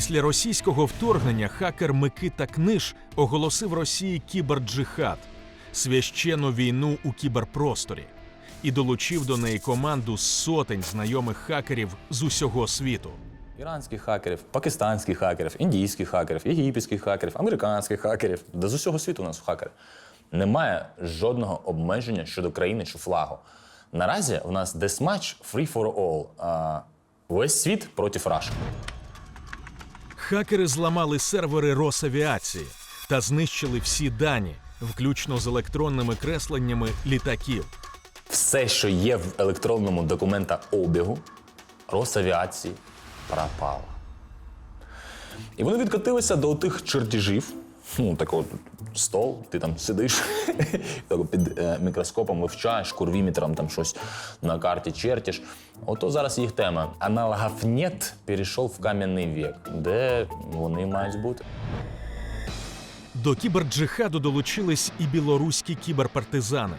Після російського вторгнення хакер Микита Книж оголосив Росії кіберджихад священну війну у кіберпросторі і долучив до неї команду з сотень знайомих хакерів з усього світу. Іранських хакерів, пакистанських хакерів, індійських хакерів, єгипетських хакерів, американських хакерів, де з усього світу у нас хакери. Немає жодного обмеження щодо країни чи флагу. Наразі у нас десматч free for all. Весь світ проти Рашки. Хакери зламали сервери Росавіації та знищили всі дані, включно з електронними кресленнями літаків. Все, що є в електронному документа обігу, Росавіації, пропало. І вони відкотилися до тих чертежів. Ну, такого стол, ти там сидиш під е, мікроскопом вивчаєш, курвіметром там щось на карті чертиш. Ото зараз їх тема. Аналогів нет перейшов в кам'яний вік, де вони мають бути. До кіберджихаду долучились і білоруські кіберпартизани.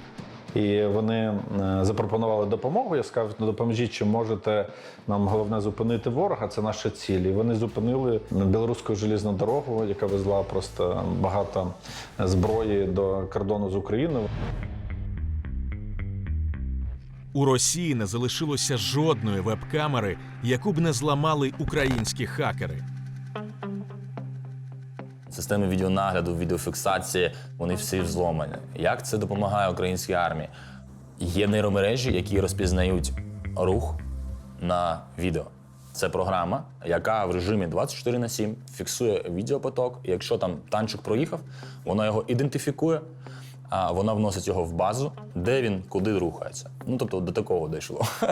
І вони е, запропонували допомогу. Я сказав, ну допоможіть, чи можете нам головне зупинити ворога. Це наша ціль. І вони зупинили білоруську желізну дорогу, яка везла просто багато зброї до кордону з Україною. У Росії не залишилося жодної веб-камери, яку б не зламали українські хакери. Системи відеонагляду, відеофіксації, вони всі взломані. Як це допомагає українській армії? Є нейромережі, які розпізнають рух на відео. Це програма, яка в режимі 24 на 7 фіксує відеопоток. І якщо там танчик проїхав, вона його ідентифікує, а вона вносить його в базу, де він куди рухається. Ну тобто до такого дійшло.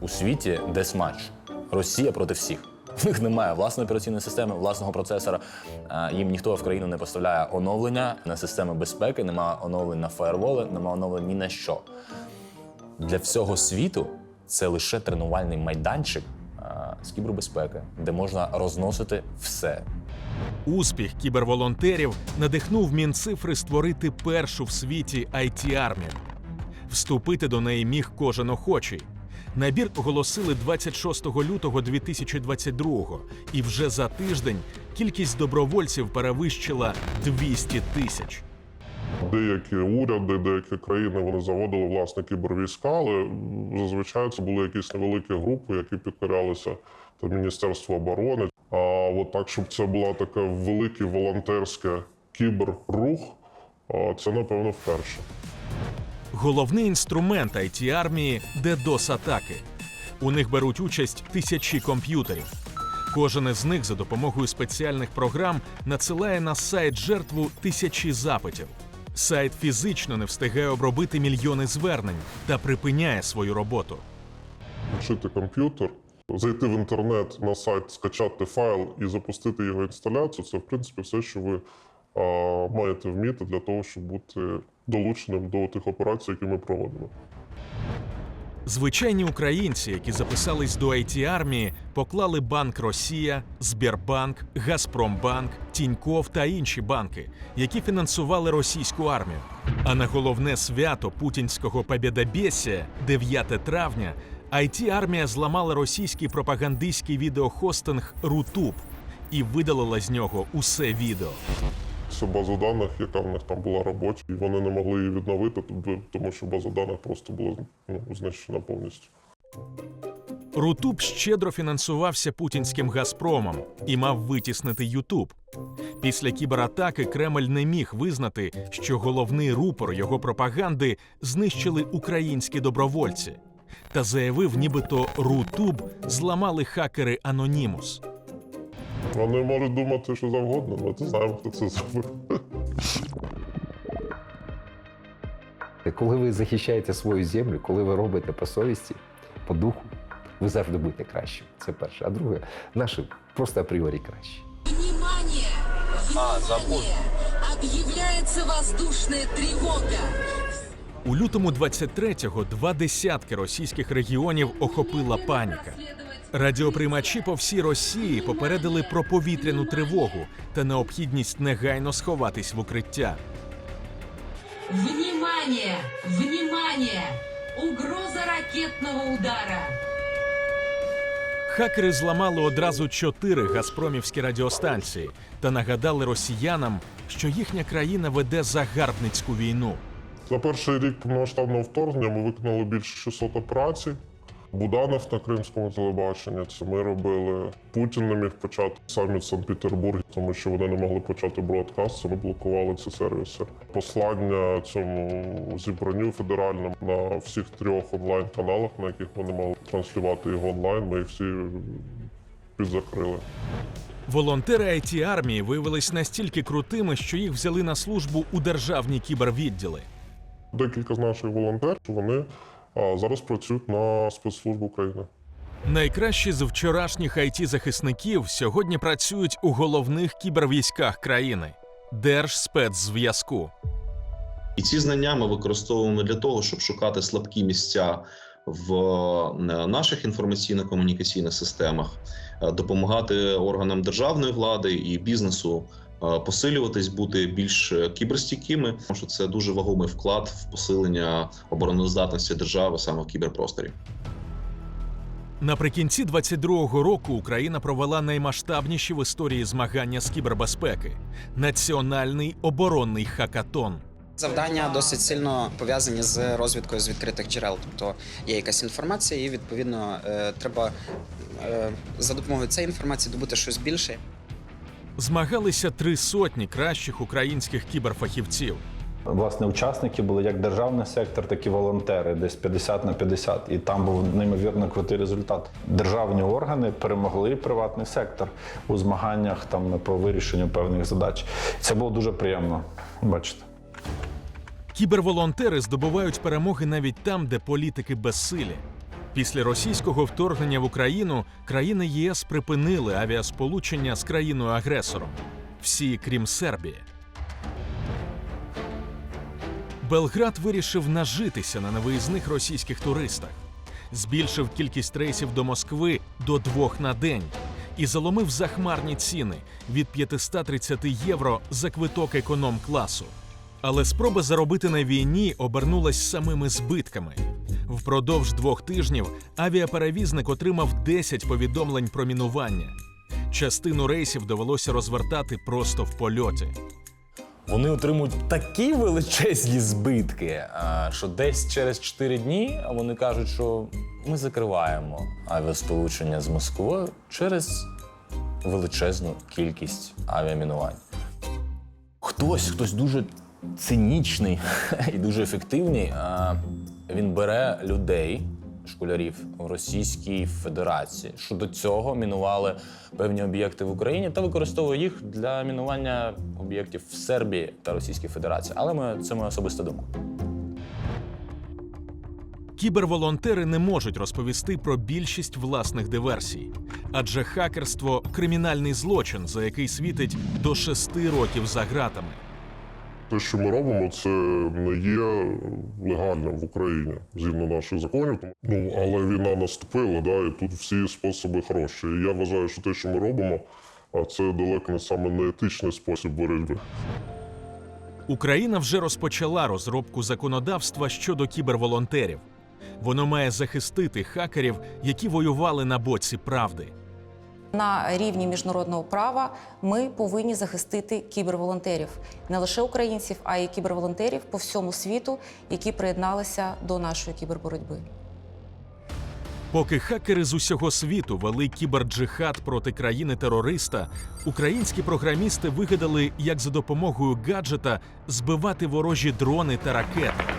У світі десматч. Росія проти всіх. В них немає власної операційної системи, власного процесора. Їм ніхто в країну не поставляє оновлення на системи безпеки, немає оновлень на фаєрволи, немає оновлень ні на що. Для всього світу це лише тренувальний майданчик з кібербезпеки, де можна розносити все. Успіх кіберволонтерів надихнув Мінцифри створити першу в світі it армію Вступити до неї міг кожен охочий. Набір оголосили 26 лютого 2022-го, і вже за тиждень кількість добровольців перевищила 200 тисяч. Деякі уряди, деякі країни вони заводили власне кібервійська, але зазвичай це були якісь невеликі групи, які підкорялися там, Міністерству оборони. А от так, щоб це була таке велике волонтерське кіберрух, це напевно вперше. Головний інструмент it армії DDoS атаки. У них беруть участь тисячі комп'ютерів. Кожен із них за допомогою спеціальних програм надсилає на сайт жертву тисячі запитів. Сайт фізично не встигає обробити мільйони звернень та припиняє свою роботу. Включити комп'ютер, зайти в інтернет на сайт, скачати файл і запустити його інсталяцію це в принципі все, що ви а, маєте вміти для того, щоб бути долученим до тих операцій, які ми проводимо. Звичайні українці, які записались до it армії, поклали Банк Росія, Збірбанк, Газпромбанк, Тіньков та інші банки, які фінансували російську армію. А на головне свято путінського побєдобєсія, 9 травня, it армія зламала російський пропагандистський відеохостинг Рутуб і видалила з нього усе відео. Це база даних, яка в них там була робоча, і вони не могли її відновити, тому що база даних просто була ну, знищена повністю. Рутуб щедро фінансувався путінським Газпромом і мав витіснити Ютуб. Після кібератаки Кремль не міг визнати, що головний рупор його пропаганди знищили українські добровольці, та заявив, нібито Рутуб зламали хакери Анонімус. Вони можуть думати, що завгодно, але ти знаємо, хто це зробив. Коли ви захищаєте свою землю, коли ви робите по совісті, по духу, ви завжди будете кращим. Це перше. А друге, наші просто апріорі кращі. Внимание! Внимание! Объявляется воздушная тревога! У лютому 23-го два десятки російських регіонів охопила паніка. Радіоприймачі по всій Росії попередили про повітряну тривогу та необхідність негайно сховатись в укриття. Внимание! Внимание! Угроза ракетного удара! Хакери зламали одразу чотири газпромівські радіостанції та нагадали росіянам, що їхня країна веде загарбницьку війну. За перший рік повномасштабного вторгнення ми виконали більше 600 операцій. Буданов на кримському телебаченні. Це ми робили. Путін не міг почати саміт Санкт-Петербурзі, тому що вони не могли почати бродкаст, це ми блокували ці сервіси. Послання цьому зібранню федеральному на всіх трьох онлайн-каналах, на яких вони мали транслювати його онлайн. Ми їх всі підзакрили. Волонтери it армії виявились настільки крутими, що їх взяли на службу у державні кібервідділи. Декілька з наших волонтерів вони а, зараз працюють на спецслужбу України. Найкращі з вчорашніх it захисників сьогодні працюють у головних кібервійськах країни Держспецзв'язку. І ці знання ми використовуємо для того, щоб шукати слабкі місця в е, наших інформаційно-комунікаційних системах, е, допомагати органам державної влади і бізнесу посилюватись, бути більш е, кіберстійкими, тому що це дуже вагомий вклад в посилення обороноздатності держави саме в кіберпросторі. Наприкінці 22-го року Україна провела наймасштабніші в історії змагання з кібербезпеки національний оборонний хакатон. Завдання досить сильно пов'язані з розвідкою з відкритих джерел. Тобто є якась інформація, і відповідно е, треба е, за допомогою цієї інформації добути щось більше. Змагалися три сотні кращих українських кіберфахівців. Власне, учасники були як державний сектор, так і волонтери, десь 50 на 50. І там був неймовірно крутий результат. Державні органи перемогли приватний сектор у змаганнях там по вирішенню певних задач. Це було дуже приємно. Бачите. Кіберволонтери здобувають перемоги навіть там, де політики безсилі. Після російського вторгнення в Україну країни ЄС припинили авіасполучення з країною-агресором. Всі, крім Сербії. Белград вирішив нажитися на невиїзних російських туристах, збільшив кількість рейсів до Москви до двох на день і заломив захмарні ціни від 530 євро за квиток економ-класу. Але спроба заробити на війні обернулась самими збитками. Впродовж двох тижнів авіаперевізник отримав 10 повідомлень про мінування. Частину рейсів довелося розвертати просто в польоті. Вони отримують такі величезні збитки, що десь через 4 дні вони кажуть, що ми закриваємо авіасполучення з Москвою через величезну кількість авіамінувань. Хтось, хтось дуже цинічний і дуже ефективний. Він бере людей, школярів у Російській Федерації, що до цього мінували певні об'єкти в Україні та використовує їх для мінування об'єктів в Сербії та Російській Федерації. Але це моя особиста думка. Кіберволонтери не можуть розповісти про більшість власних диверсій, адже хакерство кримінальний злочин, за який світить до шести років за ґратами. Те, що ми робимо, це не є легальним в Україні згідно наших законів. Ну але війна наступила, да, і тут всі способи хороші. І я вважаю, що те, що ми робимо, а це далеко не саме неетичний спосіб боротьби. Україна вже розпочала розробку законодавства щодо кіберволонтерів. Воно має захистити хакерів, які воювали на боці правди. На рівні міжнародного права ми повинні захистити кіберволонтерів не лише українців, а й кіберволонтерів по всьому світу, які приєдналися до нашої кіберборотьби. Поки хакери з усього світу вели кіберджихад проти країни-терориста, українські програмісти вигадали, як за допомогою гаджета збивати ворожі дрони та ракети.